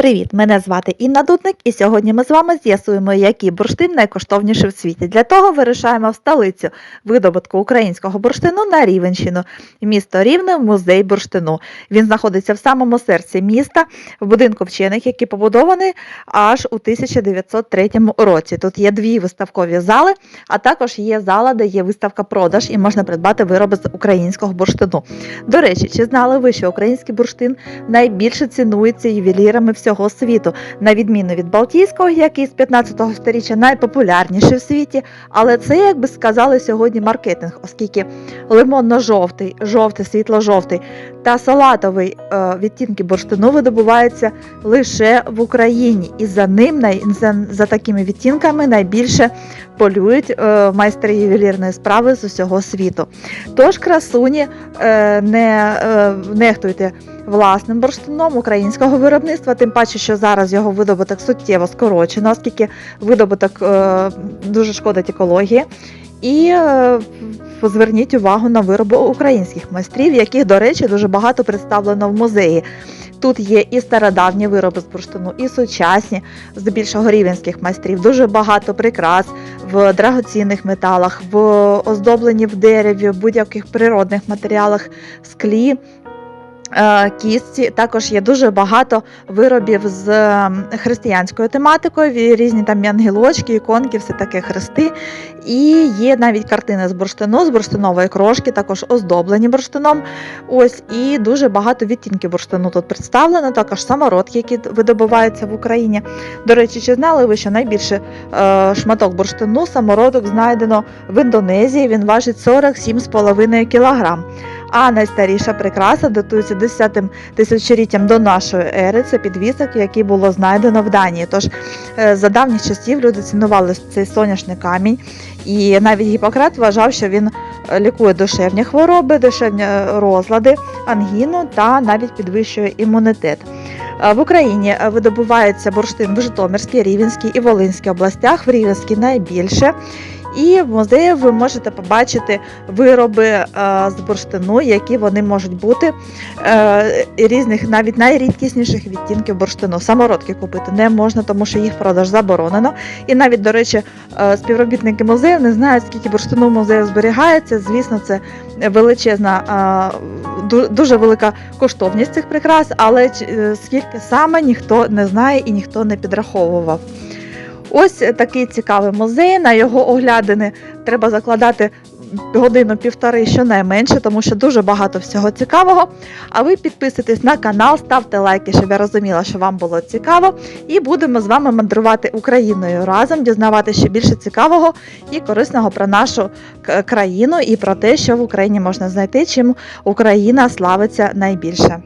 Привіт! Мене звати Інна Дудник, і сьогодні ми з вами з'ясуємо, який бурштин найкоштовніший в світі. Для того вирушаємо в столицю видобутку українського бурштину на Рівенщину. Місто Рівне, музей бурштину. Він знаходиться в самому серці міста, в будинку вчених, який побудований аж у 1903 році. Тут є дві виставкові зали, а також є зала, де є виставка продаж і можна придбати вироби з українського бурштину. До речі, чи знали ви, що український бурштин найбільше цінується ювелірами всього світу, на відміну від Балтійського, який з 15-го сторіччя найпопулярніший в світі. Але це, як би сказали сьогодні, маркетинг, оскільки лимонно-жовтий, жовтий, світло-жовтий та салатовий е, відтінки бурштину видобуваються лише в Україні, і за ним за, такими відтінками найбільше полюють е, майстри ювелірної справи з усього світу. Тож красуні е, не нехтуйте власним бурштином українського виробництва, тим паче, що зараз його видобуток суттєво скорочено, оскільки видобуток дуже шкодить екології. І е, зверніть увагу на вироби українських майстрів, яких, до речі, дуже багато представлено в музеї. Тут є і стародавні вироби з бурштину, і сучасні, здебільшого рівенських майстрів. Дуже багато прикрас в драгоцінних металах, в оздобленні в дереві, в будь-яких природних матеріалах, склі. Е, Кістці також є дуже багато виробів з християнською тематикою, різні там ангелочки, іконки, все таке хрести. І є навіть картини з бурштину, з бурштинової крошки, також оздоблені бурштином. Ось і дуже багато відтінків бурштину тут представлено, також самородки, які видобуваються в Україні. До речі, чи знали ви, що найбільше е, шматок бурштину, самородок знайдено в Індонезії. Він важить 47,5 кг. А найстаріша прикраса датується 10 тисячоліттям до нашої ери. Це підвісок, який було знайдено в Данії. Тож е, за давніх часів люди цінували цей соняшний камінь, і навіть Гіппократ вважав, що він е, лікує душевні хвороби, душевні е, розлади, ангіну та навіть підвищує імунітет. В Україні видобувається бурштин в Житомирській, Рівенській і Волинській областях. В Рівенській найбільше. І в музеї ви можете побачити вироби е, з бурштину, які вони можуть бути е, різних, навіть найрідкісніших відтінків бурштину. Самородки купити не можна, тому що їх продаж заборонено. І навіть, до речі, е, співробітники музею не знають, скільки бурштину в музею зберігається. Звісно, це величезна, дуже велика коштовність цих прикрас, але скільки саме ніхто не знає і ніхто не підраховував. Ось такий цікавий музей. На його оглядини треба закладати годину-півтори щонайменше, тому що дуже багато всього цікавого. А ви підписуйтесь на канал, ставте лайки, щоб я розуміла, що вам було цікаво. І будемо з вами мандрувати Україною разом, дізнавати ще більше цікавого і корисного про нашу країну і про те, що в Україні можна знайти, чим Україна славиться найбільше.